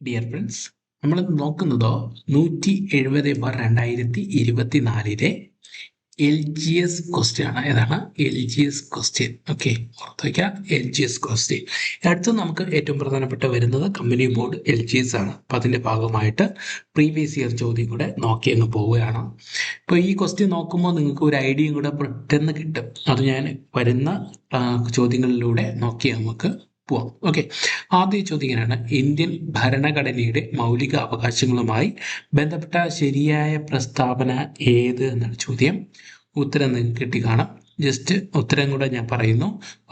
Dear friends നമ്മൾ നോക്കുന്നതോ നൂറ്റി എഴുപത് ബാർ രണ്ടായിരത്തി ഇരുപത്തി നാലിലെ എൽ ജി എസ് ക്വസ്റ്റ്യൻ ആണ്. ഏതാണ്? L G S question okay ഓർത്ത് വയ്ക്കുക എൽ ജി എസ് ക്വസ്റ്റ്യൻ അടുത്ത് നമുക്ക് ഏറ്റവും പ്രധാനപ്പെട്ട വരുന്നത് company board L G S ആണ്. അപ്പം അതിന്റെ ഭാഗമായിട്ട് പ്രീവിയസ് ഇയർ ചോദ്യം കൂടെ നോക്കി അങ്ങ് പോവുകയാണ്. ഇപ്പോൾ ഈ ക്വസ്റ്റ്യൻ നോക്കുമ്പോൾ നിങ്ങൾക്ക് ഒരു ഐഡിയയും കൂടെ പെട്ടെന്ന് കിട്ടും. അത് ഞാൻ വരുന്ന ചോദ്യങ്ങളിലൂടെ നോക്കി നമുക്ക് പോവാം. ഓക്കെ ആദ്യ ചോദ്യം ഇങ്ങനെയാണ് ഇന്ത്യൻ ഭരണഘടനയുടെ മൗലിക അവകാശങ്ങളുമായി ബന്ധപ്പെട്ട ശരിയായ പ്രസ്താവന ഏത് എന്നാണ് ചോദ്യം. ഉത്തരം നിങ്ങൾക്ക് കിട്ടി കാണാം. ജസ്റ്റ് ഉത്തരം കൂടെ ഞാൻ പറയുന്നു.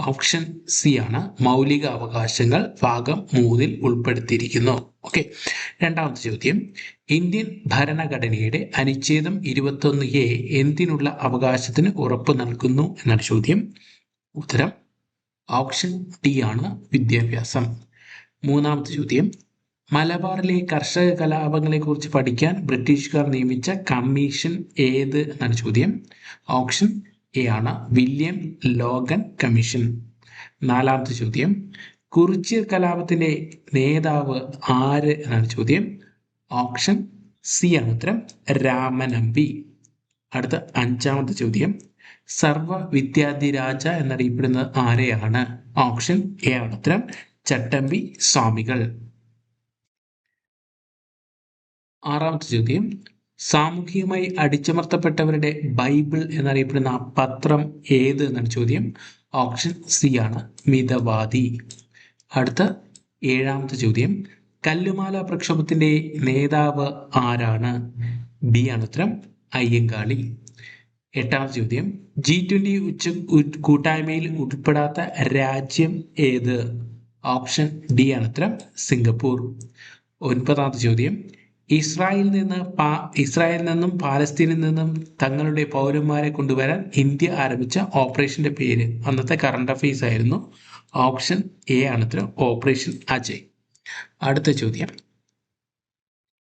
ഓപ്ഷൻ സി ആണ് മൗലിക അവകാശങ്ങൾ ഭാഗം മൂന്നിൽ ഉൾപ്പെടുത്തിയിരിക്കുന്നു. ഓക്കെ രണ്ടാമത്തെ ചോദ്യം. ഇന്ത്യൻ ഭരണഘടനയുടെ അനുച്ഛേദം ഇരുപത്തൊന്ന് എ എന്തിനുള്ള അവകാശത്തിന് ഉറപ്പ് നൽകുന്നു എന്നാണ് ചോദ്യം. ഉത്തരം ഓപ്ഷൻ ടി ആണ് വിദ്യാഭ്യാസം. മൂന്നാമത്തെ ചോദ്യം. മലബാറിലെ കർഷക കലാപങ്ങളെക്കുറിച്ച് പഠിക്കാൻ ബ്രിട്ടീഷുകാർ നിയമിച്ച കമ്മീഷൻ ഏത് എന്നാണ് ചോദ്യം. ഓപ്ഷൻ എ ആണ് വില്യം ലോഗൻ കമ്മീഷൻ. നാലാമത്തെ ചോദ്യം. കുറിച്യർ കലാപത്തിന്റെ നേതാവ് ആര് എന്നാണ് ചോദ്യം. ഓപ്ഷൻ സി ആണ് ഉത്തരം രാമനമ്പി. അടുത്ത അഞ്ചാമത്തെ ചോദ്യം. സർവ വിദ്യാധിരാജ എന്നറിയപ്പെടുന്നത് ആരെയാണ്? ഓപ്ഷൻ എ ആണ് ഉത്തരം ചട്ടമ്പി സ്വാമികൾ. ആറാമത്തെ ചോദ്യം. സാമൂഹികമായി അടിച്ചമർത്തപ്പെട്ടവരുടെ ബൈബിൾ എന്നറിയപ്പെടുന്ന പത്രം ഏത് എന്നാണ് ചോദ്യം. ഓപ്ഷൻ സി ആണ്. മിതവാദി. അടുത്ത ഏഴാമത്തെ ചോദ്യം. കല്ലുമാല പ്രക്ഷോഭത്തിന്റെ നേതാവ് ആരാണ്? ബി ആണ് ഉത്തരം അയ്യങ്കാളി. എട്ടാമത്തെ ചോദ്യം. ജി ട്വന്റി ഉച്ച കൂട്ടായ്മയിൽ ഉൾപ്പെടാത്ത രാജ്യം ഏത്? ഓപ്ഷൻ ഡി ആണ് ഉത്തരം സിംഗപ്പൂർ. ഒൻപതാമത്തെ ചോദ്യം. ഇസ്രായേലിൽ നിന്ന് പാ ഇസ്രായേലിൽ നിന്നും പാലസ്തീനിൽ നിന്നും തങ്ങളുടെ പൗരന്മാരെ കൊണ്ടുവരാൻ ഇന്ത്യ ആരംഭിച്ച ഓപ്പറേഷന്റെ പേര്. അന്നത്തെ കറണ്ട് അഫെയർസ് ആയിരുന്നു. ഓപ്ഷൻ എ ആണ് ഉത്തരം ഓപ്പറേഷൻ അജയ്. അടുത്ത ചോദ്യം.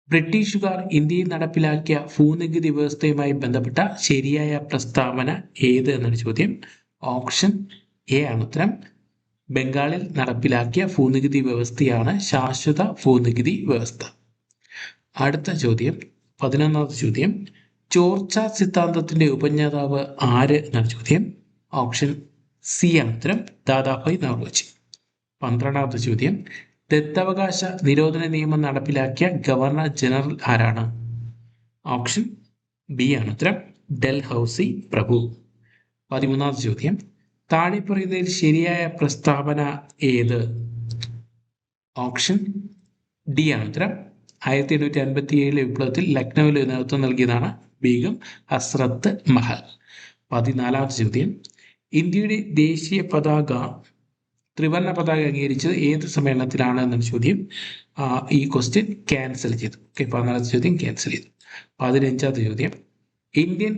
ബ്രിട്ടീഷുകാർ ഇന്ത്യയിൽ നടപ്പിലാക്കിയ ഭൂനികുതി വ്യവസ്ഥയുമായി ബന്ധപ്പെട്ട ശരിയായ പ്രസ്താവന ഏത് എന്നൊരു ചോദ്യം. ഓപ്ഷൻ എ ആണ് ഉത്തരം. ബംഗാളിൽ നടപ്പിലാക്കിയ ഭൂനികുതി വ്യവസ്ഥയാണ് ശാശ്വത ഭൂനികുതി വ്യവസ്ഥ. അടുത്ത ചോദ്യം പതിനൊന്നാമത്തെ ചോദ്യം. ചോർച്ച സിദ്ധാന്തത്തിന്റെ ഉപജ്ഞാതാവ് ആര് എന്നാണ് ചോദ്യം. ഓപ്ഷൻ സി ആണ് ഉത്തരം. ദാദാഭായ് നവറോജി പന്ത്രണ്ടാമത്തെ ചോദ്യം. ദത്തവകാശ നിരോധന നിയമം നടപ്പിലാക്കിയ ഗവർണർ ജനറൽ ആരാണ്? ഓപ്ഷൻ ബി ആണ് ഉത്തരം ഡൽഹൌസി ഹൗസി പ്രഭു. പതിമൂന്നാമത്തെ ചോദ്യം താഴെ ശരിയായ പ്രസ്താവന ഏത്? ഓപ്ഷൻ ഡി ആണ് ഉത്തരം ആയിരത്തി എണ്ണൂറ്റി അൻപത്തി ഏഴിലെ വിപ്ലവത്തിൽ ലക്നൌവിൽ നേതൃത്വം നൽകിയതാണ് ബീഗം ഹസ്രത്ത് മഹൽ. പതിനാലാമത്തെ ചോദ്യം ഇന്ത്യയുടെ ദേശീയ പതാക ത്രിവർണ പതാക അംഗീകരിച്ചത് ഏത് സമ്മേളനത്തിലാണ് എന്നൊരു ചോദ്യം ഈ ക്വസ്റ്റ്യൻ ക്യാൻസൽ ചെയ്തു. ഓക്കെ പതിനാലാമത്തെ ചോദ്യം ക്യാൻസൽ ചെയ്തു. പതിനഞ്ചാമത്തെ ചോദ്യം ഇന്ത്യൻ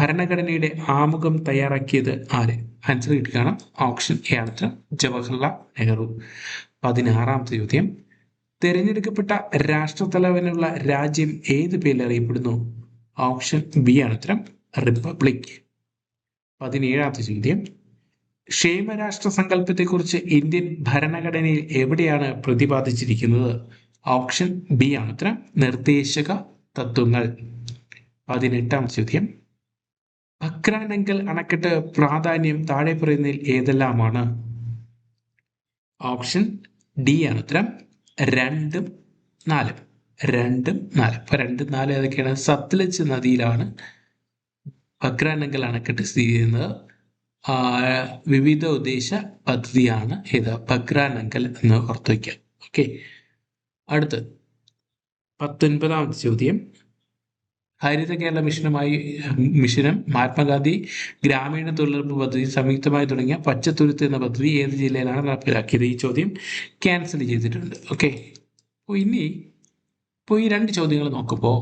ഭരണഘടനയുടെ ആമുഖം തയ്യാറാക്കിയത് ആര്? ആൻസർ കിട്ടി കാണാം ഓപ്ഷൻ എ ആണ് ജവഹർലാൽ നെഹ്റു. പതിനാറാമത്തെ ചോദ്യം തിരഞ്ഞെടുക്കപ്പെട്ട രാഷ്ട്രത്തലവനുള്ള രാജ്യം ഏത് പേരിൽ അറിയപ്പെടുന്നു? ഓപ്ഷൻ ബി ആണ് ഉത്തരം റിപ്പബ്ലിക് പതിനേഴാമത്തെ ചോദ്യം ക്ഷേമരാഷ്ട്ര സങ്കല്പത്തെക്കുറിച്ച് ഇന്ത്യൻ ഭരണഘടനയിൽ എവിടെയാണ് പ്രതിപാദിച്ചിരിക്കുന്നത്? ഓപ്ഷൻ ബി ആണ് ഉത്തരം നിർദ്ദേശക തത്വങ്ങൾ. പതിനെട്ടാം ചോദ്യം. ഭക്രാനങ്കൽ അണക്കെട്ട് പ്രാധാന്യം താഴെ പറയുന്നതിൽ ഏതെല്ലാമാണ്? ഓപ്ഷൻ ഡി ആണ് ഉത്തരം രണ്ടും നാലും. രണ്ടും നാല്. അപ്പൊ രണ്ടും നാലും ഏതൊക്കെയാണ്? സത്ലജ് നദിയിലാണ് ഭക്രാനങ്കൽ അണക്കെട്ട് സ്ഥിതി ചെയ്യുന്നത്. വിവിധ ഉദ്ദേശ പദ്ധതിയാണ് ഇത്. ഭക്രാനങ്കൽ എന്ന് ഓർത്ത് വയ്ക്കുക ഓക്കെ അടുത്ത് പത്തൊൻപതാമത്തെ ചോദ്യം. ഹരിത കേരള മിഷനുമായി മിഷനും മഹാത്മാഗാന്ധി ഗ്രാമീണ തൊഴിലുറപ്പ് പദ്ധതി സംയുക്തമായി തുടങ്ങിയ പച്ചത്തുരുത്ത് എന്ന പദ്ധതി ഏത് ജില്ലയിലാണ് നടപ്പിലാക്കിയത്? ഈ ചോദ്യം ക്യാൻസൽ ചെയ്തിട്ടുണ്ട്. ഓക്കെ അപ്പോൾ ഇനി ഇപ്പോൾ ഈ രണ്ട് ചോദ്യങ്ങൾ നോക്കുമ്പോൾ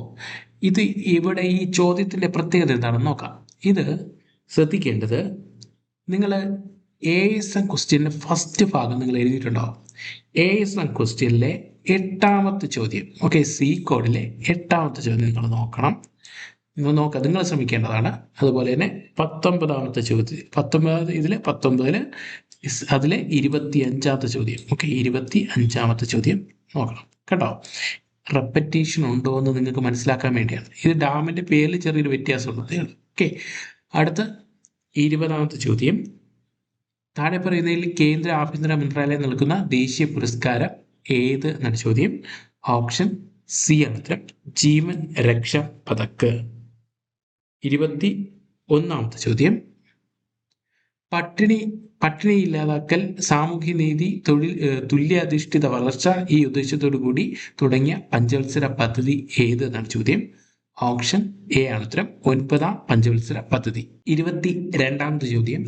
ഇത് ഇവിടെ ഈ ചോദ്യത്തിന്റെ പ്രത്യേകത എന്താണെന്ന് നോക്കാം. ഇത് ശ്രദ്ധിക്കേണ്ടത് നിങ്ങൾ എ എസ് എം ക്വസ്റ്റ്യന്റെ ഫസ്റ്റ് ഭാഗം നിങ്ങൾ എഴുതിയിട്ടുണ്ടാവും എ എസ് എം ക്വസ്റ്റ്യനിലെ എട്ടാമത്തെ ചോദ്യം. ഓക്കെ സി കോഡിലെ എട്ടാമത്തെ ചോദ്യം നിങ്ങൾ നോക്കണം. നിങ്ങൾ നോക്കാം നിങ്ങൾ ശ്രമിക്കേണ്ടതാണ്. അതുപോലെ തന്നെ പത്തൊമ്പതാമത്തെ ചോദ്യം പത്തൊമ്പത് ഇതിൽ പത്തൊമ്പതിൽ അതിലെ ഇരുപത്തി അഞ്ചാമത്തെ ചോദ്യം. ഓക്കെ ഇരുപത്തി അഞ്ചാമത്തെ ചോദ്യം നോക്കണം. കേട്ടോ? റെപ്പറ്റീഷൻ ഉണ്ടോ എന്ന് നിങ്ങൾക്ക് മനസ്സിലാക്കാൻ വേണ്ടിയാണ്. ഇത് ഡാമിന്റെ പേരിൽ ചെറിയൊരു വ്യത്യാസമുള്ളത് ഓക്കെ അടുത്ത ഇരുപതാമത്തെ ചോദ്യം. താഴെ പറയുന്നതിൽ കേന്ദ്ര ആഭ്യന്തര മന്ത്രാലയം നൽകുന്ന ദേശീയ പുരസ്കാരം ഏത് എന്നാണ് ചോദ്യം. ഓപ്ഷൻ സി ഉത്തരം. ജീവൻ രക്ഷ പതക്ക്. ഇരുപത്തി ഒന്നാമത്തെ ചോദ്യം. പട്ടിണി പട്ടിണി ഇല്ലാതാക്കൽ സാമൂഹ്യ നീതി തൊഴിൽ തുല്യാധിഷ്ഠിത വളർച്ച ഈ ഉദ്ദേശത്തോടു കൂടി തുടങ്ങിയ പഞ്ചവത്സര പദ്ധതി ഏത് എന്നാണ് ചോദ്യം. ഓപ്ഷൻ എ ആണ് ഉത്തരം ഒൻപതാം പഞ്ചവത്സര പദ്ധതി. ഇരുപത്തി രണ്ടാമത്തെ ചോദ്യം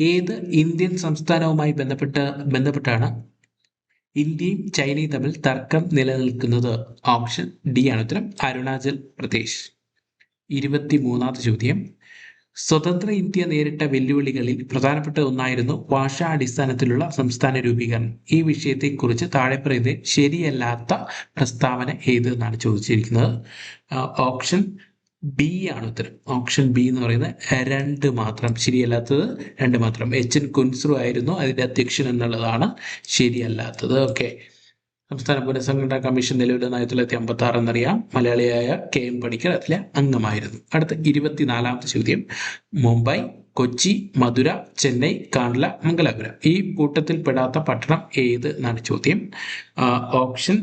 ഏത് ഇന്ത്യൻ സംസ്ഥാനവുമായി ബന്ധപ്പെട്ട് ബന്ധപ്പെട്ടാണ് ഇന്ത്യയും ചൈനയും തമ്മിൽ തർക്കം നിലനിൽക്കുന്നത്? ഓപ്ഷൻ ഡി ആണ് ഉത്തരം അരുണാചൽ പ്രദേശ്. ഇരുപത്തി മൂന്നാമത്തെ ചോദ്യം സ്വതന്ത്ര ഇന്ത്യ നേരിട്ട വെല്ലുവിളികളിൽ പ്രധാനപ്പെട്ട ഒന്നായിരുന്നു ഭാഷാ അടിസ്ഥാനത്തിലുള്ള സംസ്ഥാന രൂപീകരണം. ഈ വിഷയത്തെക്കുറിച്ച് താഴെ പറയുന്നത് ശരിയല്ലാത്ത പ്രസ്താവന ഏത് എന്നാണ് ചോദിച്ചിരിക്കുന്നത് ഓപ്ഷൻ ബി ആണ് ഉത്തരം. ഓപ്ഷൻ ബി എന്ന് പറയുന്നത് രണ്ട് മാത്രം ശരിയല്ലാത്തത് രണ്ട് മാത്രം. എച്ച് എൻ കുൻസ്രു ആയിരുന്നു അതിന്റെ അധ്യക്ഷൻ എന്നുള്ളതാണ് ശരിയല്ലാത്തത്. ഓക്കെ. സംസ്ഥാന പുനഃസംഘടനാ കമ്മീഷൻ നിലവിൽ ആയിരത്തി തൊള്ളായിരത്തി അമ്പത്തി ആറ് എന്നറിയാം. മലയാളിയായ കെ എം പണിക്കർ അതിലെ അംഗമായിരുന്നു. അടുത്ത ഇരുപത്തിനാലാമത്തെ ചോദ്യം. മുംബൈ കൊച്ചി മധുര ചെന്നൈ കാൺല മംഗലാപുരം. ഈ കൂട്ടത്തിൽ പെടാത്ത പട്ടണം ഏത് എന്നാണ് ചോദ്യം. ഓപ്ഷൻ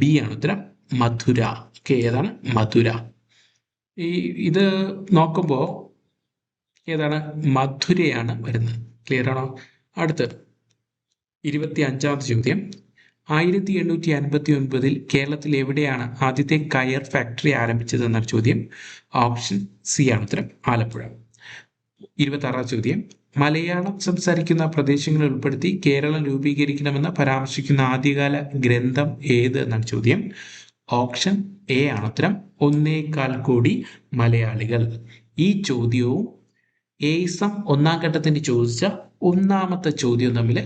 ബി ആണ് ഉത്തരം. മധുര. ഓക്കെ ഏതാണ്? മധുര. ഈ ഇത് നോക്കുമ്പോൾ ഏതാണ്? മധുരയാണ് വരുന്നത്. ക്ലിയർ ആണോ? അടുത്ത് ഇരുപത്തി അഞ്ചാമത്തെ ചോദ്യം. ആയിരത്തി എണ്ണൂറ്റി അൻപത്തി ഒൻപതിൽ കേരളത്തിൽ എവിടെയാണ് ആദ്യത്തെ കയർ ഫാക്ടറി ആരംഭിച്ചത് എന്ന ചോദ്യം ഓപ്ഷൻ സി ആണ് ഉത്തരം ആലപ്പുഴ. ഇരുപത്തി ആറാം ചോദ്യം മലയാളം സംസാരിക്കുന്ന പ്രദേശങ്ങൾ ഉൾപ്പെടുത്തി കേരളം രൂപീകരിക്കണമെന്ന് പരാമർശിക്കുന്ന ആദ്യകാല ഗ്രന്ഥം ഏത് എന്നാണ് ചോദ്യം. ഓപ്ഷൻ എ ആണ് ഉത്തരം ഒന്നേകാൽ കോടി മലയാളികൾ. ഈ ചോദ്യവും ഏസം ഒന്നാം ഘട്ടത്തിന് ചോദിച്ച ഒന്നാമത്തെ ചോദ്യം തമ്മിൽ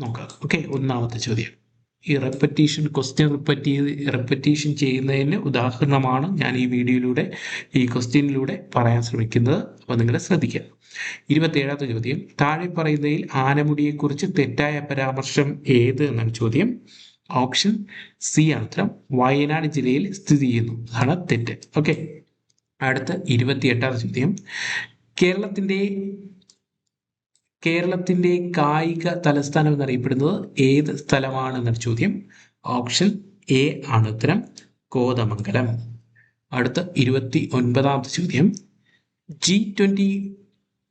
നോക്കാം. ഓക്കെ ഒന്നാമത്തെ ചോദ്യം. ഈ റെപ്പറ്റീഷൻ ക്വസ്റ്റ്യൻ റിപ്പറ്റ് ചെയ്ത് റെപ്പറ്റീഷൻ ചെയ്യുന്നതിന് ഉദാഹരണമാണ് ഞാൻ ഈ വീഡിയോയിലൂടെ ഈ ക്വസ്റ്റ്യനിലൂടെ പറയാൻ ശ്രമിക്കുന്നത്. അപ്പോൾ നിങ്ങൾ ശ്രദ്ധിക്കുക. ഇരുപത്തേഴാമത്തെ ചോദ്യം. താഴെ പറയുന്നതിൽ ആനമുടിയെക്കുറിച്ച് തെറ്റായ പരാമർശം ഏത് എന്നാണ് ചോദ്യം. ഓപ്ഷൻ സി ആണ് വയനാട് ജില്ലയിൽ സ്ഥിതി ചെയ്യുന്നു. അതാണ് തെറ്റ്. ഓക്കെ അടുത്ത ഇരുപത്തിയെട്ടാമത്തെ ചോദ്യം. കേരളത്തിന്റെ കേരളത്തിന്റെ കായിക തലസ്ഥാനം എന്നറിയപ്പെടുന്നത് ഏത് സ്ഥലമാണെന്നൊരു ചോദ്യം? ഓപ്ഷൻ എ ആണ് ഉത്തരം കോതമംഗലം. അടുത്ത ഇരുപത്തി ഒൻപതാമത്തെ ചോദ്യം. ജി ട്വന്റി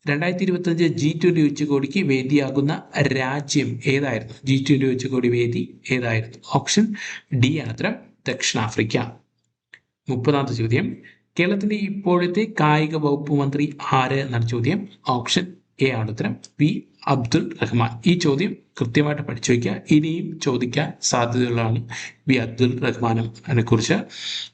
രണ്ടായിരത്തി ഇരുപത്തഞ്ച് ജി ട്വന്റി ഉച്ചകോടിക്ക് വേദിയാകുന്ന രാജ്യം ഏതായിരുന്നു? ജി ട്വന്റി ഉച്ചകോടി വേദി ഏതായിരുന്നു? ഓപ്ഷൻ ഡി ആണ് ഉത്തരം ദക്ഷിണാഫ്രിക്ക. മുപ്പതാമത്തെ ചോദ്യം. കേരളത്തിന്റെ ഇപ്പോഴത്തെ കായിക വകുപ്പ് മന്ത്രി ആര് എന്നാണ് ചോദ്യം? ഓപ്ഷൻ എ ആണ് ഉത്തരം. പി അബ്ദുൾ റഹ്മാൻ. ഈ ചോദ്യം കൃത്യമായിട്ട് പഠിച്ചു വയ്ക്കുക. ഇനിയും ചോദിക്കാൻ സാധ്യതയുള്ളതാണ് വി അബ്ദുൾ റഹ്മാനെ കുറിച്ച്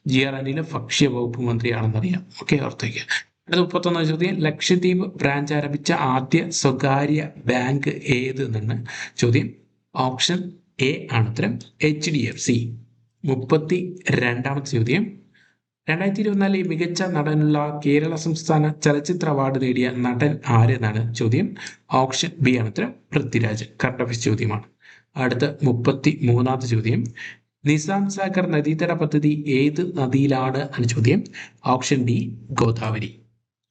ജി ആർ അനിലെ ഭക്ഷ്യ വകുപ്പ് മന്ത്രിയാണെന്നറിയാം. ഓക്കെ ഓർത്ത് വയ്ക്കുക അടുത്ത മുപ്പത്തൊന്നാം ചോദ്യം. ലക്ഷദ്വീപ് ബ്രാഞ്ച് ആരംഭിച്ച ആദ്യ സ്വകാര്യ ബാങ്ക് ഏത് എന്നാണ് ചോദ്യം? ഓപ്ഷൻ എ ആണ് ഉത്തരം. എച്ച് ഡി എഫ് സി മുപ്പത്തി രണ്ടാമത്തെ ചോദ്യം. രണ്ടായിരത്തി ഇരുപത്തിനാലിൽ മികച്ച നടനുള്ള കേരള സംസ്ഥാന ചലച്ചിത്ര അവാർഡ് നേടിയ നടൻ ആര് എന്നാണ് ചോദ്യം? ഓപ്ഷൻ ബി ആണ് ഉത്തരം പൃഥ്വിരാജ്. കറണ്ട് ഓഫീസ് ചോദ്യമാണ്. അടുത്ത മുപ്പത്തി മൂന്നാമത്തെ ചോദ്യം. നിസാം സാഗർ നദീതട പദ്ധതി ഏത് നദിയിലാണ് എന്ന ചോദ്യം? Option D Godavari.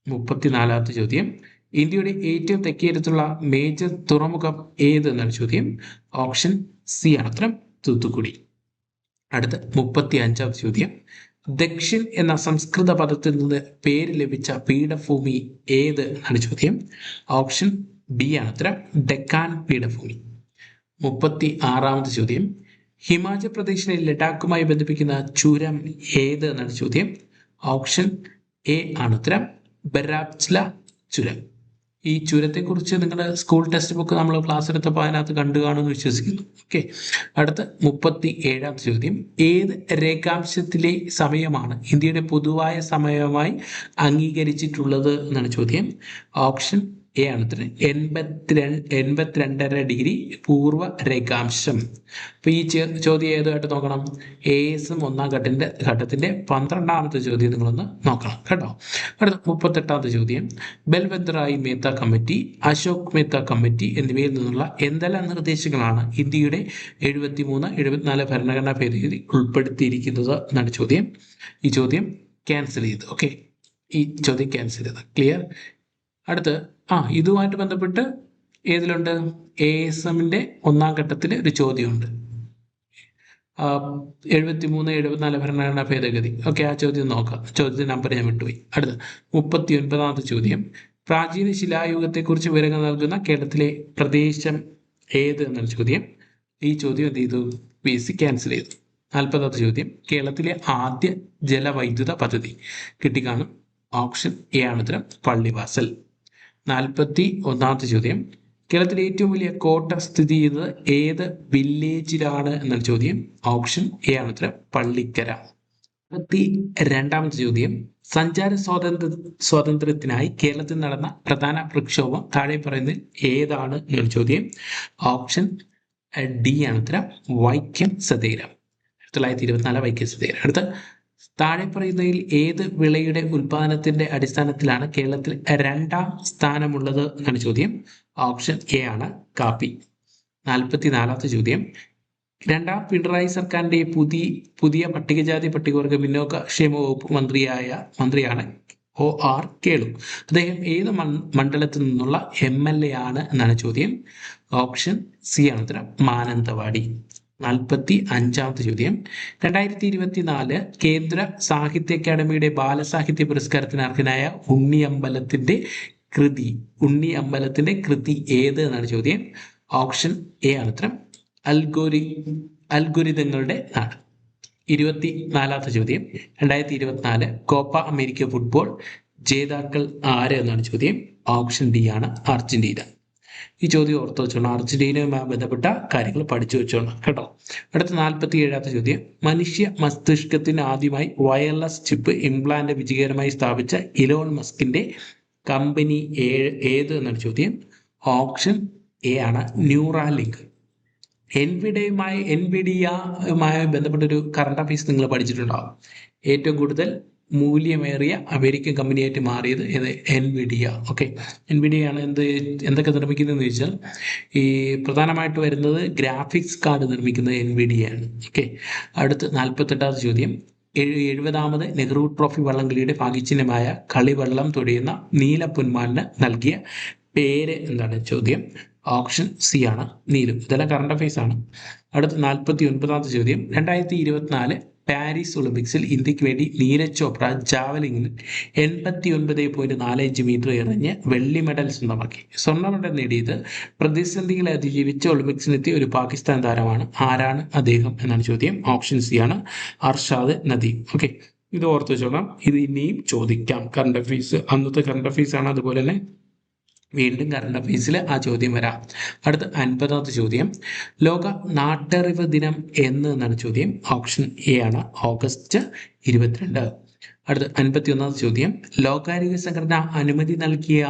മുപ്പത്തിനാലാമത്തെ ചോദ്യം. ഇന്ത്യയുടെ ഏറ്റവും തെക്കേരത്തുള്ള മേജർ തുറമുഖം ഏത് എന്നാണ് ചോദ്യം? ഓപ്ഷൻ സി ആണ് ഉത്തരം തൂത്തുക്കുടി. അടുത്ത മുപ്പത്തി അഞ്ചാമത്തെ ചോദ്യം. ദക്ഷിൺ എന്ന സംസ്കൃത പദത്തിൽ നിന്ന് പേര് ലഭിച്ച പീഠഭൂമി ഏത് എന്നാണ് ചോദ്യം? ഓപ്ഷൻ ബി ആണ് ഉത്തരം ഡെക്കാൻ പീഠഭൂമി. മുപ്പത്തി ആറാമത്തെ ചോദ്യം. ഹിമാചൽ പ്രദേശിനെ ലഡാക്കുമായി ബന്ധിപ്പിക്കുന്ന ചുരം ഏത് എന്നാണ് ചോദ്യം? ഓപ്ഷൻ എ ആണ് ഉത്തരം. ബരാബ്സ്ല ചുരം. ഈ ചുരത്തെക്കുറിച്ച് നിങ്ങളുടെ സ്കൂൾ ടെക്സ്റ്റ് ബുക്ക് നമ്മൾ ക്ലാസ് എടുത്തപ്പോൾ അതിനകത്ത് കണ്ടു കാണുമെന്ന് വിശ്വസിക്കുന്നു. ഓക്കെ അടുത്ത മുപ്പത്തി ഏഴാം ചോദ്യം. ഏത് രേഖാംശത്തിലെ സമയമാണ് ഇന്ത്യയുടെ പൊതുവായ സമയമായി അംഗീകരിച്ചിട്ടുള്ളത് എന്നാണ് ചോദ്യം. ഓപ്ഷൻ എ ആണ് ഉത്തരം എൺപത്തിരണ്ട് എൺപത്തിരണ്ടര ഡിഗ്രി പൂർവ രേഖാംശം. അപ്പോൾ ഈ ചോദ്യം ഏതുമായിട്ട് നോക്കണം? എ ഒന്നാം ഘട്ടത്തിന്റെ ഘട്ടത്തിന്റെ പന്ത്രണ്ടാമത്തെ ചോദ്യം നിങ്ങളൊന്ന് നോക്കണം കേട്ടോ. അടുത്ത മുപ്പത്തെട്ടാമത്തെ ചോദ്യം. ബൽവന്ത്രായി മേത്ത കമ്മിറ്റി അശോക് മേത്ത കമ്മിറ്റി എന്നിവയിൽ നിന്നുള്ള എന്തെല്ലാം നിർദ്ദേശങ്ങളാണ് ഇന്ത്യയുടെ എഴുപത്തി മൂന്ന് എഴുപത്തിനാല് ഭരണഘടനാ ഭേദഗതി ഉൾപ്പെടുത്തിയിരിക്കുന്നത് എന്നാണ് ചോദ്യം. ഈ ചോദ്യം ക്യാൻസൽ ചെയ്തു. ഓക്കെ ഈ ചോദ്യം ക്യാൻസൽ ചെയ്ത്. ക്ലിയർ അടുത്ത് ആ ഇതുമായിട്ട് ബന്ധപ്പെട്ട് ഏതിലുണ്ട്? എ എസ് എമ്മിന്റെ ഒന്നാം ഘട്ടത്തിൽ ഒരു ചോദ്യമുണ്ട്. എഴുപത്തി മൂന്ന് എഴുപത്തിനാല് ഭരണഘടനാ ഭേദഗതി. ഓക്കെ ആ ചോദ്യം നോക്കാം. ചോദ്യത്തിന് നമ്പർ ഞാൻ വിട്ടുപോയി. അടുത്ത മുപ്പത്തി ഒൻപതാമത്തെ ചോദ്യം. പ്രാചീന ശിലായുഗത്തെക്കുറിച്ച് വിവരങ്ങൾ നൽകുന്ന കേരളത്തിലെ പ്രദേശം ഏത് എന്നൊരു ചോദ്യം. ഈ ചോദ്യം എന്ത് ചെയ്തു? പി സി ക്യാൻസൽ ചെയ്തു. നാൽപ്പതാമത്തെ ചോദ്യം. കേരളത്തിലെ ആദ്യ ജലവൈദ്യുത പദ്ധതി. കിട്ടിക്കാണും. ഓപ്ഷൻ എ ആണ് ഉത്തരം പള്ളിവാസൽ. നാൽപ്പത്തി ഒന്നാമത്തെ ചോദ്യം. കേരളത്തിലെ ഏറ്റവും വലിയ കോട്ട സ്ഥിതി ചെയ്യുന്നത് ഏത് വില്ലേജിലാണ് എന്നൊരു ചോദ്യം. ഓപ്ഷൻ എ ആണ് ഉത്തരം. പള്ളിക്കര. മുപ്പത്തി രണ്ടാമത്തെ ചോദ്യം. സഞ്ചാര സ്വാതന്ത്ര്യ സ്വാതന്ത്ര്യത്തിനായി കേരളത്തിൽ നടന്ന പ്രധാന പ്രക്ഷോഭം താഴെ പറയുന്നതിൽ ഏതാണ് എന്നൊരു ചോദ്യം. ഓപ്ഷൻ ഡി ആണ് ഉത്തരം. വൈക്കം സതീരം. ആയിരത്തി തൊള്ളായിരത്തി ഇരുപത്തിനാല് വൈക്കം സതീരം. അടുത്ത താഴെ പറയുന്നതിൽ ഏത് വിളയുടെ ഉൽപാദനത്തിന്റെ അടിസ്ഥാനത്തിലാണ് കേരളത്തിൽ രണ്ടാം സ്ഥാനമുള്ളത് എന്നാണ് ചോദ്യം. ഓപ്ഷൻ എ ആണ് കാപ്പി. നാൽപ്പത്തി നാലാമത്തെ ചോദ്യം. രണ്ടാം പിണറായി സർക്കാരിന്റെ പുതിയ പുതിയ പട്ടികജാതി പട്ടികവർഗ പിന്നോക്ക ക്ഷേമ വകുപ്പ് മന്ത്രിയായ മന്ത്രിയാണ് ഒ ആർ കേളു. അദ്ദേഹം ഏത് മണ്ഡലത്തിൽ നിന്നുള്ള എം എൽ എ ആണ് എന്നാണ് ചോദ്യം. ഓപ്ഷൻ സി ആണ് ഉത്തരം. മാനന്തവാടി. നാൽപ്പത്തി അഞ്ചാമത്തെ ചോദ്യം. രണ്ടായിരത്തി ഇരുപത്തിനാല് കേന്ദ്ര സാഹിത്യ അക്കാദമിയുടെ ബാലസാഹിത്യ പുരസ്കാരത്തിന് അർഹനായ ഉണ്ണി അമ്പലത്തിന്റെ കൃതി. ഉണ്ണി അമ്പലത്തിന്റെ കൃതി ഏത് എന്നാണ് ചോദ്യം. ഓപ്ഷൻ എ ആണ് ഉത്തരം. അൽഗോരി അൽഗുരിതങ്ങളുടെ നാട്. ഇരുപത്തി നാലാമത്തെ ചോദ്യം. രണ്ടായിരത്തി ഇരുപത്തിനാല് കോപ്പ അമേരിക്ക ഫുട്ബോൾ ജേതാക്കൾ ആര് എന്നാണ് ചോദ്യം. ഓപ്ഷൻ ഡി ആണ് അർജന്റീന. ഈ ചോദ്യം ഓർത്ത് വെച്ചോണം. അർജന്റീനയുമായി ബന്ധപ്പെട്ട കാര്യങ്ങൾ പഠിച്ചു വെച്ചോണം കേട്ടോ. അടുത്ത നാൽപ്പത്തി ഏഴാമത്തെ ചോദ്യം. മനുഷ്യ മസ്തിഷ്കത്തിന് ആദ്യമായി വയർലെസ് ചിപ്പ് ഇംപ്ലാന്റ് വിജയകരമായി സ്ഥാപിച്ച ഇലോൺ മസ്കിന്റെ കമ്പനി ഏഴ് ഏത് എന്നൊരു ചോദ്യം? ഓപ്ഷൻ എ ആണ് ന്യൂറാലിങ്ക് എൻവിഡയുമായി എൻവിഡിയുമായി ബന്ധപ്പെട്ടൊരു കറണ്ട് അഫയേഴ്സ് നിങ്ങൾ പഠിച്ചിട്ടുണ്ടാവും. ഏറ്റവും കൂടുതൽ മൂല്യമേറിയ അമേരിക്കൻ കമ്പനിയായിട്ട് മാറിയത് ഏത് എൻവിഡിയ ഓക്കെ എൻവിഡിയ ആണ് എന്ത് എന്തൊക്കെ നിർമ്മിക്കുന്നതെന്ന് ചോദിച്ചാൽ ഈ പ്രധാനമായിട്ട് വരുന്നത് ഗ്രാഫിക്സ് കാർഡ് നിർമ്മിക്കുന്നത് എൻവിഡിയ ആണ് ഓക്കെ അടുത്ത് നാൽപ്പത്തെട്ടാമത് ചോദ്യം. എഴു എഴുപതാമത് നെഹ്റു ട്രോഫി വള്ളംകളിയുടെ ഭാഗ്യചിഹ്നമായ കളിവള്ളം തൊടിയുന്ന നീലപ്പൊന്മാലിന് നൽകിയ പേര് എന്താണ് ചോദ്യം? ഓപ്ഷൻ സി ആണ് നീലു. ഇതെല്ലാം കറണ്ട് അഫയേഴ്സ് ആണ്. അടുത്ത നാൽപ്പത്തി ഒൻപതാമത്തെ ചോദ്യം. രണ്ടായിരത്തി ഇരുപത്തിനാല് പാരീസ് ഒളിമ്പിക്സിൽ ഇന്ത്യയ്ക്ക് വേണ്ടി നീരജ് ചോപ്ര ജാവലിംഗിൽ എൺപത്തി ഒൻപത് പോയിന്റ് നാല് അഞ്ച് മീറ്റർ എറിഞ്ഞ് വെള്ളി മെഡൽ സ്വന്തമാക്കി. സ്വർണ മെഡൽ നേടിയത് പ്രതിസന്ധികളെ അതിജീവിച്ച് ഒളിമ്പിക്സിനെത്തിയ ഒരു പാകിസ്ഥാൻ താരമാണ്. ആരാണ് അദ്ദേഹം എന്നാണ് ചോദ്യം. ഓപ്ഷൻ സി ആണ് അർഷാദ് നദീം. ഓക്കെ. ഇത് ഓർത്ത് വെച്ചോളാം. ഇത് ഇനിയും ചോദിക്കാം. കറണ്ട് അഫയേഴ്സ് അന്നത്തെ കറണ്ട് അഫയേഴ്സ് ആണ് അതുപോലെ തന്നെ വീണ്ടും കറണ്ട് അഫയേഴ്സിൽ ആ ചോദ്യം വരാം. അടുത്ത അൻപതാമത്തെ ചോദ്യം. ലോക നാട്ടറിവ് ദിനം എന്ന് എന്നാണ് ചോദ്യം. ഓപ്ഷൻ എ ആണ് ഓഗസ്റ്റ് ഇരുപത്തിരണ്ട്. അടുത്ത അൻപത്തി ഒന്നാമത്തെ ചോദ്യം. ലോകാരോഗ്യ സംഘടന അനുമതി നൽകിയ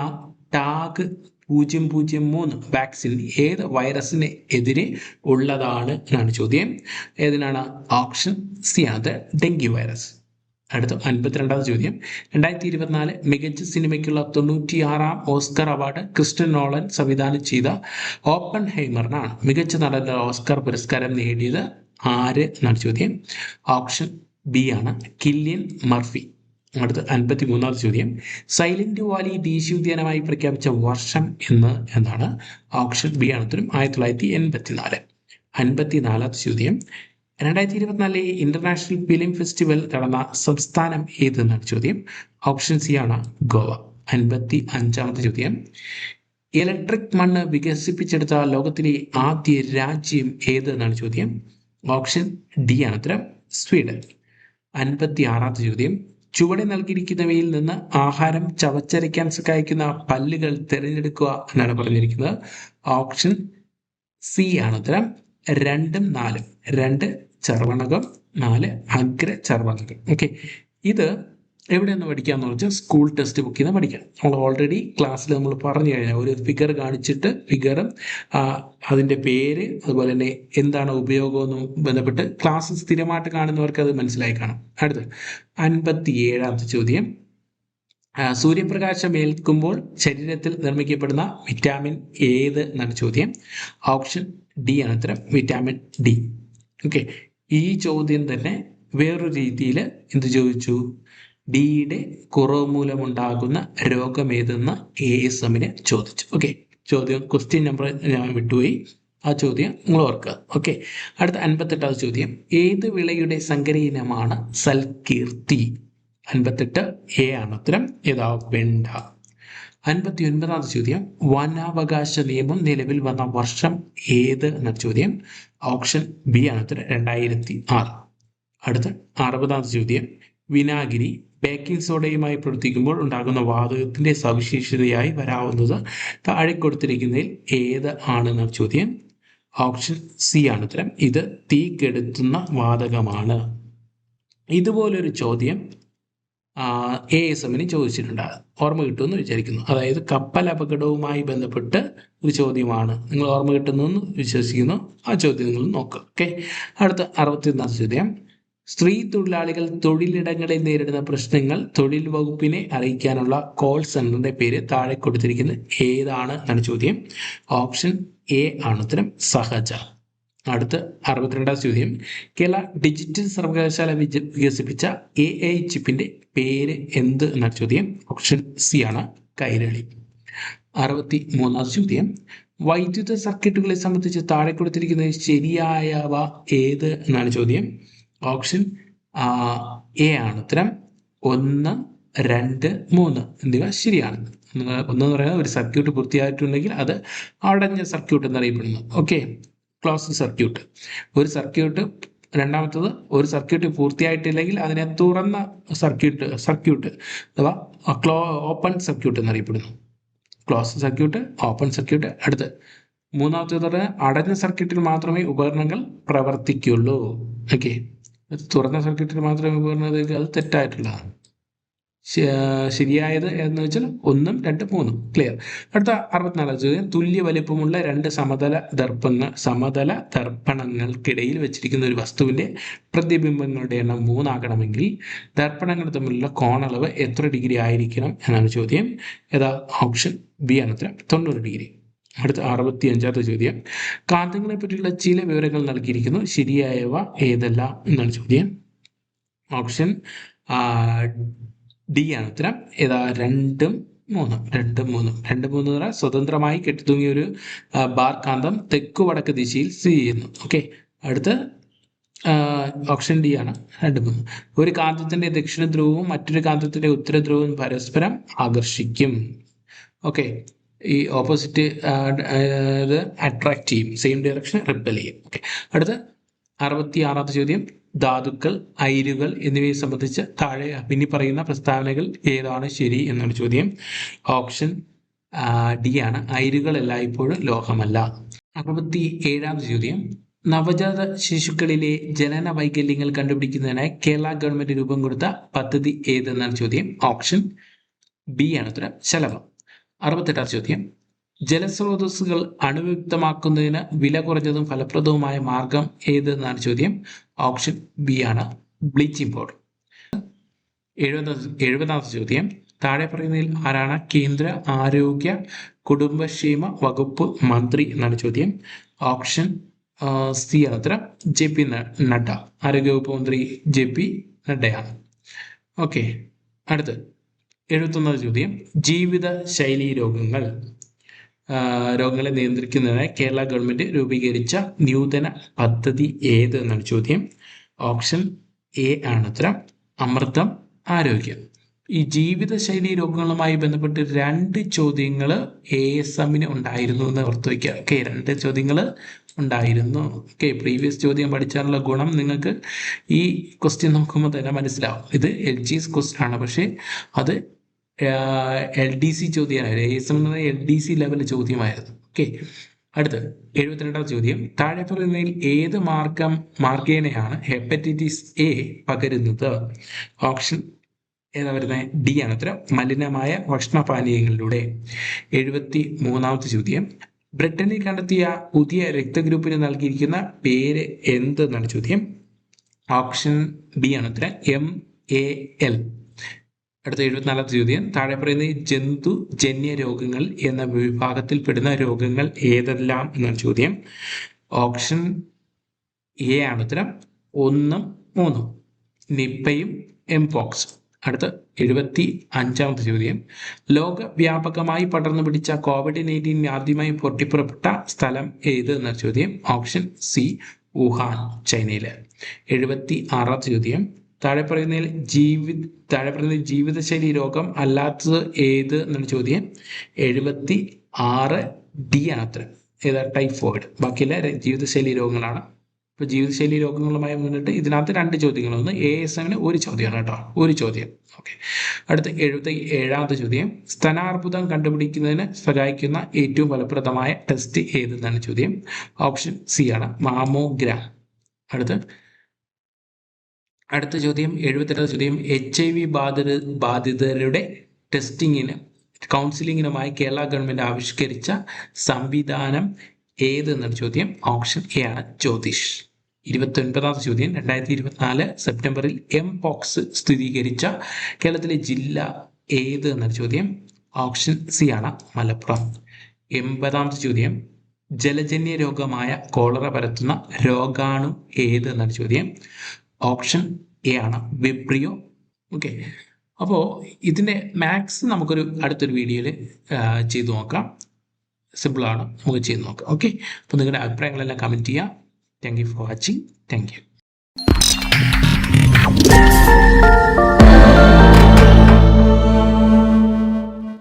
ടാഗ് പൂജ്യം പൂജ്യം മൂന്ന് വാക്സിൻ ഏത് വൈറസിന് എതിരെ ഉള്ളതാണ് എന്നാണ് ചോദ്യം. ഏതിനാണ്? ഓപ്ഷൻ സി ആണ് ഡെങ്കി വൈറസ് അടുത്ത അൻപത്തിരണ്ടാമത് ചോദ്യം. രണ്ടായിരത്തി ഇരുപത്തിനാല് മികച്ച സിനിമയ്ക്കുള്ള തൊണ്ണൂറ്റിയാറാം ഓസ്കർ അവാർഡ് ക്രിസ്റ്റൻ നോളൻ സംവിധാനം ചെയ്ത ഓപ്പൺ ഹൈമറിനാണ് മികച്ച നടന്റെ ഓസ്കർ പുരസ്കാരം നേടിയത് ആര് എന്നാണ് ചോദ്യം. ഓപ്ഷൻ ബി ആണ് കില്യൻ മർഫി. അടുത്ത അൻപത്തി മൂന്നാമത് ചോദ്യം. സൈലന്റ് വാലി ദേശീയോദ്യാനമായി പ്രഖ്യാപിച്ച വർഷം എന്ന് എന്നാണ് ഓപ്ഷൻ ബി ആണ്. ഉത്തരം ആയിരത്തി തൊള്ളായിരത്തി എൺപത്തിനാല്. അൻപത്തി നാലാമത്തെ ചോദ്യം. രണ്ടായിരത്തി ഇരുപത്തിനാലിലെ ഇന്റർനാഷണൽ ഫിലിം ഫെസ്റ്റിവൽ നടന്ന സംസ്ഥാനം ഏതെന്നാണ് ചോദ്യം? ഓപ്ഷൻ സി ആണ് ഗോവ. അൻപത്തി അഞ്ചാമത്തെ ചോദ്യം. ഇലക്ട്രിക് മണ്ണ് വികസിപ്പിച്ചെടുത്ത ലോകത്തിലെ ആദ്യ രാജ്യം ഏതെന്നാണ് ചോദ്യം? ഓപ്ഷൻ ഡി ആണ് ഉത്തരം സ്വീഡൻ. അൻപത്തി ആറാമത്തെ ചോദ്യം. ചുവടെ നൽകിയിരിക്കുന്നവയിൽ നിന്ന് ആഹാരം ചവച്ചരയ്ക്കാൻ സഹായിക്കുന്ന പല്ലുകൾ തിരഞ്ഞെടുക്കുക എന്നാണ് പറഞ്ഞിരിക്കുന്നത്. ഓപ്ഷൻ സി ആണ് ഉത്തരം. രണ്ടും നാലും. രണ്ട് ചർവണകം നാല് അഗ്ര ചർവണകം ഓക്കെ ഇത് എവിടെ നിന്ന് പഠിക്കാന്ന് വെച്ചാൽ സ്കൂൾ ടെക്സ്റ്റ് ബുക്കിൽ നിന്ന് പഠിക്കാം നമ്മൾ ഓൾറെഡി ക്ലാസ്സിൽ നമ്മൾ പറഞ്ഞു കഴിഞ്ഞാൽ ഒരു ഫിഗർ കാണിച്ചിട്ട് ഫിഗറും അതിന്റെ പേര് അതുപോലെ തന്നെ എന്താണ് ഉപയോഗമെന്നും ബന്ധപ്പെട്ട് ക്ലാസ് സ്ഥിരമായിട്ട് കാണുന്നവർക്ക് അത് മനസ്സിലായി കാണും. അടുത്ത് അൻപത്തി ഏഴാമത്തെ ചോദ്യം സൂര്യപ്രകാശം ഏൽക്കുമ്പോൾ ശരീരത്തിൽ നിർമ്മിക്കപ്പെടുന്ന വിറ്റാമിൻ ഏത് എന്നാണ് ചോദ്യം. ഓപ്ഷൻ ഡി ആണ് ഉത്തരം. വിറ്റാമിൻ ഡി ഓക്കെ ഈ ചോദ്യം തന്നെ വേറൊരു രീതിയിൽ എന്ത് ചോദിച്ചു? ഡിയുടെ കുറവ് മൂലമുണ്ടാകുന്ന ഏതെന്ന് എ എസ് എമ്മിനെ ചോദിച്ചു. ഓക്കെ ചോദ്യം ക്വസ്റ്റ്യൻ നമ്പർ ഞാൻ വിട്ടുപോയി. ആ ചോദ്യം നിങ്ങൾ ഓർക്കുക. ഓക്കെ അടുത്ത അൻപത്തെട്ടാമത് ചോദ്യം. ഏത് വിളയുടെ സങ്കരയിനമാണ് സൽകീർത്തി? അൻപത്തെട്ട് എ ആണ് ഉത്തരം. ഏതാ? വെണ്ട. അൻപത്തി ഒൻപതാമത് ചോദ്യം. വനാവകാശ നിയമം നിലവിൽ വന്ന വർഷം ഏത് എന്ന ചോദ്യം. ഓപ്ഷൻ ബി ആണ് ഉത്തരം. രണ്ടായിരത്തി ആറ് അടുത്ത അറുപതാമത് ചോദ്യം. വിനാഗിരി ബേക്കിംഗ് സോഡയുമായി പ്രവർത്തിക്കുമ്പോൾ ഉണ്ടാകുന്ന വാതകത്തിന്റെ സവിശേഷതയായി വരാവുന്നത് താഴെ കൊടുത്തിരിക്കുന്നതിൽ ഏത് ആണെന്ന ചോദ്യം. ഓപ്ഷൻ സി ആണ് ഉത്തരം. ഇത് തീ കെടുത്തുന്ന വാതകമാണ്. ഇതുപോലൊരു ചോദ്യം എ എസ് എമ്മിന് ചോദിച്ചിട്ടുണ്ട്. ഓർമ്മ കിട്ടുമെന്ന് വിചാരിക്കുന്നു. അതായത് കപ്പൽ അപകടവുമായി ബന്ധപ്പെട്ട് ഒരു ചോദ്യമാണ്. നിങ്ങൾ ഓർമ്മ കിട്ടുന്നു വിശ്വസിക്കുന്നു. ആ ചോദ്യം നിങ്ങൾ നോക്കുക ഓക്കെ. അടുത്ത അറുപത്തിയൊന്നാം ചോദ്യം. സ്ത്രീ തൊഴിലാളികൾ തൊഴിലിടങ്ങളിൽ നേരിടുന്ന പ്രശ്നങ്ങൾ തൊഴിൽ വകുപ്പിനെ അറിയിക്കാനുള്ള കോൾ സെന്ററിന്റെ പേര് താഴെ കൊടുത്തിരിക്കുന്നത് ഏതാണ് എന്നാണ് ചോദ്യം. ഓപ്ഷൻ എ ആണ് ഉത്തരം സഹജ. അടുത്ത അറുപത്തിരണ്ടാം ചോദ്യം. കേരള ഡിജിറ്റൽ സർവകലാശാല വികസിപ്പിച്ച എ ഐ ചിപ്പിന്റെ പേര് എന്ത് എന്ന ചോദ്യം. ഓപ്ഷൻ സി ആണ് കൈരളി. അറുപത്തി മൂന്നാം ചോദ്യം. വൈദ്യുത സർക്യൂട്ടുകളെ സംബന്ധിച്ച് താഴെ കൊടുത്തിരിക്കുന്നത് ശരിയായവ ഏത് എന്നാണ് ചോദ്യം. ഓപ്ഷൻ എ ആണ് ഉത്തരം. ഒന്ന് രണ്ട് മൂന്ന് എന്നിവ ശരിയാണ്. ഒന്ന് ഒന്നെന്ന് പറയുന്നത് ഒരു സർക്യൂട്ട് പൂർത്തിയായിട്ടുണ്ടെങ്കിൽ അത് അടഞ്ഞ സർക്യൂട്ട് എന്നറിയപ്പെടുന്നു. ഓക്കെ ക്ലോസ് സർക്യൂട്ട് ഒരു സർക്യൂട്ട് രണ്ടാമത്തത് ഒരു സർക്യൂട്ട് പൂർത്തിയായിട്ടില്ലെങ്കിൽ അതിനെ തുറന്ന സർക്യൂട്ട് സർക്യൂട്ട് അഥവാ ക്ലോ ഓപ്പൺ സർക്യൂട്ട് എന്നറിയപ്പെടുന്നു. ക്ലോസ് സർക്യൂട്ട് ഓപ്പൺ സർക്യൂട്ട് അടുത്ത്. മൂന്നാമത്തേത് അടഞ്ഞ സർക്യൂട്ടിൽ മാത്രമേ ഉപകരണങ്ങൾ പ്രവർത്തിക്കുള്ളൂ. ഓക്കെ തുറന്ന സർക്യൂട്ടിൽ മാത്രമേ ഉപകരണങ്ങൾ അത് തെറ്റായിട്ടുള്ളതാണ്. ശരിയായത് എന്ന് വെച്ചാൽ ഒന്നും രണ്ട് മൂന്നും. ക്ലിയർ അടുത്ത അറുപത്തിനാലാം ചോദ്യം. തുല്യ വലിപ്പമുള്ള രണ്ട് സമതല ദർപ്പങ്ങൾ സമതല ദർപ്പണങ്ങൾക്കിടയിൽ വെച്ചിരിക്കുന്ന ഒരു വസ്തുവിന്റെ പ്രതിബിംബങ്ങളുടെ എണ്ണം മൂന്നാകണമെങ്കിൽ ദർപ്പണങ്ങൾ തമ്മിലുള്ള കോണളവ് എത്ര ഡിഗ്രി ആയിരിക്കണം എന്നാണ് ചോദ്യം. ഏതാ? ഓപ്ഷൻ ബി ആണ് ഉത്തരം. തൊണ്ണൂറ് ഡിഗ്രി. അടുത്ത അറുപത്തി അഞ്ചാമത്തെ ചോദ്യം. കാന്തങ്ങളെ പറ്റിയുള്ള ചില വിവരങ്ങൾ നൽകിയിരിക്കുന്നു. ശരിയായവ ഏതെല്ലാം എന്നാണ് ചോദ്യം. ഓപ്ഷൻ ഡി ആണ് ഉത്തരം. ഏതാ രണ്ടും മൂന്നും രണ്ടും മൂന്നും. രണ്ട് മൂന്ന് എന്ന് പറഞ്ഞാൽ സ്വതന്ത്രമായി കെട്ടിത്തൂങ്ങിയ ഒരു ബാർ കാന്തം തെക്കു വടക്ക് ദിശയിൽ സ്ഥിതി ചെയ്യുന്നു. ഓക്കെ. അടുത്ത് ഓപ്ഷൻ ഡി ആണ്. രണ്ട് മൂന്ന്. ഒരു കാന്തത്തിന്റെ ദക്ഷിണ ധ്രുവവും മറ്റൊരു കാന്തത്തിന്റെ ഉത്തര ധ്രുവവും പരസ്പരം ആകർഷിക്കും. ഓക്കെ. ഈ ഓപ്പോസിറ്റ് അട്രാക്ട് ചെയ്യും. സെയിം ഡയറക്ഷൻ റിപ്പൽ ചെയ്യും. ഓക്കെ. അടുത്ത് അറുപത്തി ആറാമത്തെ ചോദ്യം. ധാതുക്കൾ അയിരുകൾ എന്നിവയെ സംബന്ധിച്ച് താഴെ പിന്നി പറയുന്ന പ്രസ്താവനകൾ ഏതാണ് ശരി എന്നൊരു ചോദ്യം. ഓപ്ഷൻ ഡി ആണ്. അയിരുകൾ എല്ലായ്പ്പോഴും ലോഹമല്ല. അറുപത്തി ഏഴാം ചോദ്യം. നവജാത ശിശുക്കളിലെ ജനന വൈകല്യങ്ങൾ കണ്ടുപിടിക്കുന്നതിനായി കേരള ഗവൺമെന്റ് രൂപം കൊടുത്ത പദ്ധതി ഏതെന്നാണ് ചോദ്യം. ഓപ്ഷൻ ബി ആണ് ഉത്തരം. ശലഭം. അറുപത്തെട്ടാം ചോദ്യം. ജലസ്രോതസ്സുകൾ അണുവിയുക്തമാക്കുന്നതിന് വില കുറഞ്ഞതും ഫലപ്രദവുമായ മാർഗം ഏതെന്നാണ് ചോദ്യം? ഓപ്ഷൻ ബി ആണ് ബ്ലീച്ചിംഗ് പൗഡർ എഴുപതാം എഴുപതാമത്തെ ചോദ്യം. താഴെ പറയുന്നതിൽ ആരാണ്? കേന്ദ്ര ആരോഗ്യ കുടുംബക്ഷേമ വകുപ്പ് മന്ത്രി എന്നാണ് ചോദ്യം. ഓപ്ഷൻ സി അത്ര ജെ പി നഡ്ഡ. ആരോഗ്യവകുപ്പ് മന്ത്രി ജെ പി നഡ്ഡയാണ്. ഓക്കെ. അടുത്ത് എഴുപത്തൊന്നാം ചോദ്യം. ജീവിത ശൈലി രോഗങ്ങൾ രോഗങ്ങളെ നിയന്ത്രിക്കുന്നതിനായി കേരള ഗവൺമെന്റ് രൂപീകരിച്ച നൂതന പദ്ധതി ഏത് എന്നാണ് ചോദ്യം. ഓപ്ഷൻ എ ആണ് ഉത്തരം അമൃതം ആരോഗ്യം. ഈ ജീവിതശൈലി രോഗങ്ങളുമായി ബന്ധപ്പെട്ട് രണ്ട് ചോദ്യങ്ങൾ എ എസ് എമ്മിന് ഉണ്ടായിരുന്നു എന്ന് ഓർത്ത് വയ്ക്കുക ഓക്കെ രണ്ട് ചോദ്യങ്ങൾ ഉണ്ടായിരുന്നു. ഓക്കെ പ്രീവിയസ് ചോദ്യം പഠിച്ചാനുള്ള ഗുണം നിങ്ങൾക്ക് ഈ ക്വസ്റ്റ്യൻ നോക്കുമ്പോൾ തന്നെ മനസ്സിലാവും. ഇത് എൽ ജി ക്വസ്റ്റ്യൻ ആണ്. പക്ഷേ അത് എൽ ഡി സി ചോദ്യമായിരുന്നു. എ എസ് എം എന്ന എൽ ഡി സി ലെവൽ ചോദ്യമായിരുന്നു. ഓക്കെ അടുത്ത് എഴുപത്തിരണ്ടാം ചോദ്യം. താഴെ പറയുന്നതിൽ ഏത് മാർഗം മാർഗേനയാണ് ഹെപ്പറ്റൈറ്റിസ് എ പകരുന്നത്? ഓപ്ഷൻ ഏതാ വരുന്നത് ഡി ആണ്. ഉത്തരം മലിനമായ ഭക്ഷണപാനീയങ്ങളിലൂടെ. എഴുപത്തി മൂന്നാമത്തെ ചോദ്യം. ബ്രിട്ടനിൽ കണ്ടെത്തിയ പുതിയ രക്തഗ്രൂപ്പിന് നൽകിയിരിക്കുന്ന പേര് എന്തെന്നാണ് ചോദ്യം? ഓപ്ഷൻ ബി ആണ് ഉത്തരം. എം എ എൽ അടുത്ത എഴുപത്തിനാലാമത്തെ ചോദ്യം. താഴെ പറയുന്ന ജന്തു ജന്യ രോഗങ്ങൾ എന്ന വിഭാഗത്തിൽപ്പെടുന്ന രോഗങ്ങൾ ഏതെല്ലാം എന്നാണ് ചോദ്യം. ഓപ്ഷൻ എ ആണ് ഉത്തരം. ഒന്നും മൂന്നും. നിപ്പയും എംപോക്സ്. അടുത്ത എഴുപത്തി അഞ്ചാമത്തെ ചോദ്യം. ലോകവ്യാപകമായി പടർന്നു പിടിച്ച കോവിഡ് നയന്റീൻ ആദ്യമായി പൊട്ടിപ്പുറപ്പെട്ട സ്ഥലം ഏത് എന്ന ചോദ്യം. ഓപ്ഷൻ സി വുഹാൻ ചൈനയിൽ എഴുപത്തി ആറാമത്തെ ചോദ്യം. താഴെ പറയുന്നതിൽ ജീവി താഴെ പറയുന്ന ജീവിതശൈലി രോഗം അല്ലാത്തത് ഏത് എന്നാണ് ചോദ്യം. എഴുപത്തി ആറ് ഡി ആണ് അത്ര ഏതാ? ടൈഫോയിഡ്. ബാക്കിയെല്ലാം ജീവിതശൈലി രോഗങ്ങളാണ്. ഇപ്പോൾ ജീവിതശൈലി രോഗങ്ങളുമായി മുന്നിട്ട് ഇതിനകത്ത് രണ്ട് ചോദ്യങ്ങളൊന്ന് എ എസ് എമ്മിന് ഒരു ചോദ്യമാണ് കേട്ടോ. ഒരു ചോദ്യം. ഓക്കെ അടുത്ത എഴുപത്തി ഏഴാമത്തെ ചോദ്യം. സ്തനാർബുദം കണ്ടുപിടിക്കുന്നതിന് സഹായിക്കുന്ന ഏറ്റവും ഫലപ്രദമായ ടെസ്റ്റ് ഏതെന്നാണ് ചോദ്യം. ഓപ്ഷൻ സി ആണ്. മാമോഗ്രാം. അടുത്ത് അടുത്ത ചോദ്യം എഴുപത്തെട്ടാം ചോദ്യം. എച്ച് ഐ വി ബാധിത ബാധിതരുടെ ടെസ്റ്റിങ്ങിന് കൗൺസിലിങ്ങിനുമായി കേരള ഗവൺമെന്റ് ആവിഷ്കരിച്ച സംവിധാനം ഏതെന്നൊരു ചോദ്യം? ഓപ്ഷൻ എ ആണ് ജ്യോതിഷ്. ഇരുപത്തി ഒൻപതാമത്തെ ചോദ്യം രണ്ടായിരത്തി ഇരുപത്തിനാല് സെപ്റ്റംബറിൽ എം പോക്സ് സ്ഥിരീകരിച്ച കേരളത്തിലെ ജില്ല ഏത് എന്നൊരു ചോദ്യം? ഓപ്ഷൻ സി ആണ് മലപ്പുറം. എൺപതാമത്തെ ചോദ്യം ജലജന്യ രോഗമായ കോളറ പരത്തുന്ന രോഗാണു ഏത് എന്നൊരു ചോദ്യം? ഓപ്ഷൻ എ ആണ്. വിബ്രിയോ ഓക്കെ അപ്പോൾ ഇതിന്റെ മാത്സ് നമുക്കൊരു അടുത്തൊരു വീഡിയോയിൽ ചെയ്തു നോക്കാം. സിമ്പിളാണ് നമുക്ക് ചെയ്ത് നോക്കാം. ഓക്കെ അപ്പോൾ നിങ്ങളുടെ അഭിപ്രായങ്ങളെല്ലാം കമന്റ് ചെയ്യാം. Thank you for watching thank you